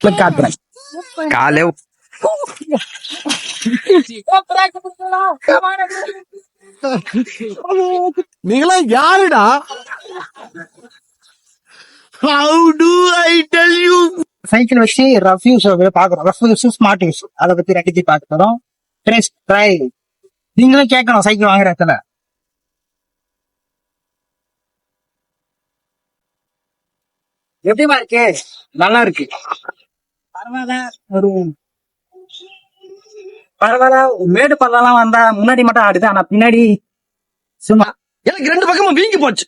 காட்டுறேன் காலே நீங்களா யாருடா? How do I tell you cycle வச்சு ரஃப் யூஸ் பாக்குறோம் ரஃப் யூஸ் ஸ்மார்ட் யூஸ் அதை பத்தி ரெண்டு பார்க்க போறோம் டெஸ்ட் ட்ரை நீங்களும் கேட்கணும். சைக்கிள் வாங்குற இடத்துல. எப்படிமா இருக்கு? நல்லா இருக்கு. பரவாயில்ல ஒரு பரவாயில்ல மேடு பள்ளம்லாம் வந்தா முன்னாடி மட்டும் ஆடுது ஆனா பின்னாடி சும்மா எனக்கு ரெண்டு பக்கமும் வீங்கி போச்சு.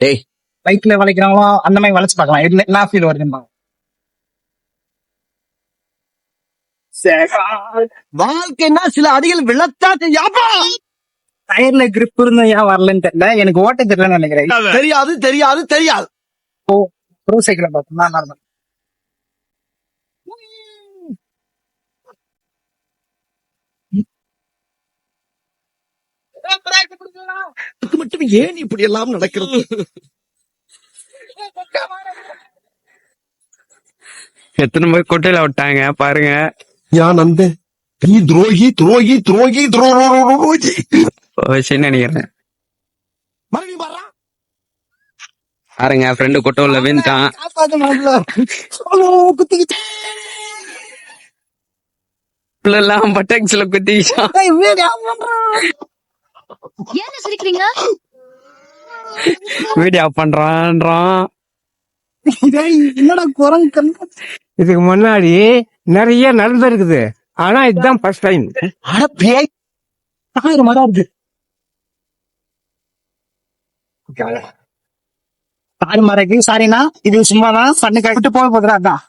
டேய் பைக்ல வளைக்கிறாங்களோ அந்த மாதிரி வளைச்சு பார்க்கலாம். என்ன- என்ன ஃபீல் வருதுன்னு வாழ்க்கைன்னா சில அடிகள் விழத்தான் செய்யாப்பா டயர்ல கிரிப் இருந்தும் ஏன் வரலன்னு தெரியல. எனக்கு ஓட்ட தெரியலன்னு நினைக்கிறேன். தெரியாது தெரியாது தெரியாது. ப்ரோ சைக்கிளை பார்த்தோம்னா நார்மல் அதுக்கு மட்டும் ஏன் இப்படி எல்லாம் நடக்கிறது? எத்தனை போய் கொட்டையில விட்டாங்க பாருங்க. யா நந்தே நீ துரோகி துரோகி துரோகி துரோகி நினைக்கிறேன். மறுபடியும் பாரு. பாருங்க ஃப்ரெண்டு கொட்டை உள்ள குத்திக்கிச்சு எல்லாம் பட்டாக்ஸ்ல குத்திக்கிச்சான் ஏன் சிரிக்கிறீங்க? வீடியோ பண்றான்றான். என்னடா குரங்கு கண்ணு இதுக்கு முன்னாடி நிறைய நடந்திருக்குது ஆனா இதுதான் ஃபர்ஸ்ட் டைம் அட பேய். ஆயிரம் மரம் இருக்கு. ஆறு மரக்கு சாரிண்ணா இது சும்மாதான். பண்ணு கட்டு போக போதுடா அதான்.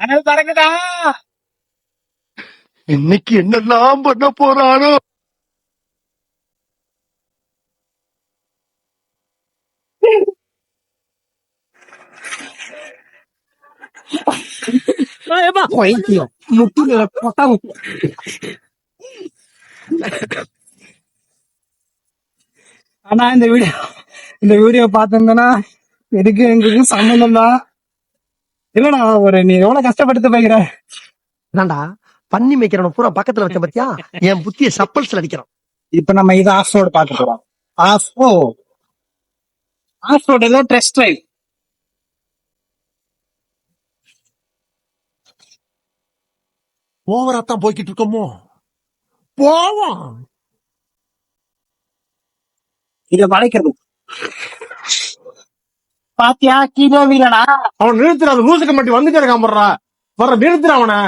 அனல் பறக்குதா? இன்னைக்கு என்னெல்லாம் பண்ண போறானோ? வைத்தியம். முட்டுல ஆனா இந்த வீடியோ இந்த வீடியோ பார்த்திருந்தேன்னா எதுக்கு எங்களுக்கு சம்மந்தம் தான் இல்லடா ஒரு நீ எவ்வளவு கஷ்டப்பட்டு போய்க்கிற? என்னடா பண்ணி வைக்கிறவன பூரா பக்கத்துல வச்ச பத்தியா? என் புத்திய சப்பல்ஸ்ல அடிக்கிறான். இப்ப நம்ம இது ஆஃப் ரோடு பார்க்க போறோம் ஆஃப் ஓ ஆஃப் ரோடு ஏதோ டெஸ்ட் ட்ரைவ் ஓவரா தான் போய்கிட்டு இருக்கோமோ? போவோம். இத வளைக்கிறது. பாத்தியா? கீழே வீரடா அவன் நிறுத்துற அந்த லூசுக்கு மட்டும் வந்துட்டே இருக்கான் போடுறா. வர நிறுத்துற அவனை.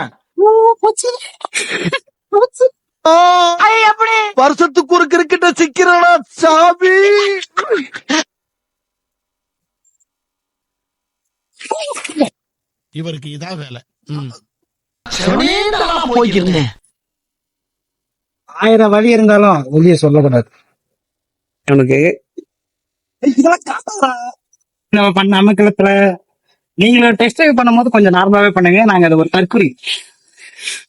வருஷத்துக்கு ஒரு கிரிக்கெட்ட சிக்கிறடா சாமி? இவருக்கு இதான் வேலை. போய்க்கிறேன் ஆயிரம் வழி இருந்தாலும் வெளியே சொல்லக்கூடாது. எனக்கு இதெல்லாம். நம்ம பண்ண அமக்கலத்துல நீங்களும் டெஸ்ட் ட்ரைவ் பண்ணும்போது கொஞ்சம் நார்மலாவே பண்ணுங்க. நாங்க அது ஒரு தற்குறி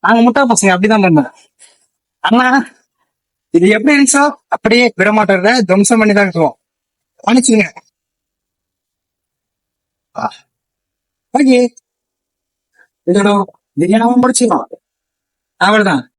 நாங்க முட்டா பசங்க அப்படிதான் பண்ணோம் அண்ணா இது எப்படி இருந்துச்சோ அப்படியே விட மாட்டோம்ல துவம்சம் பண்ணி தான் இருக்குவோம் மன்னிச்சுங்க ஓகே. இதோட பிரியாணி முடிச்சிடும் அவ்வளவுதான்.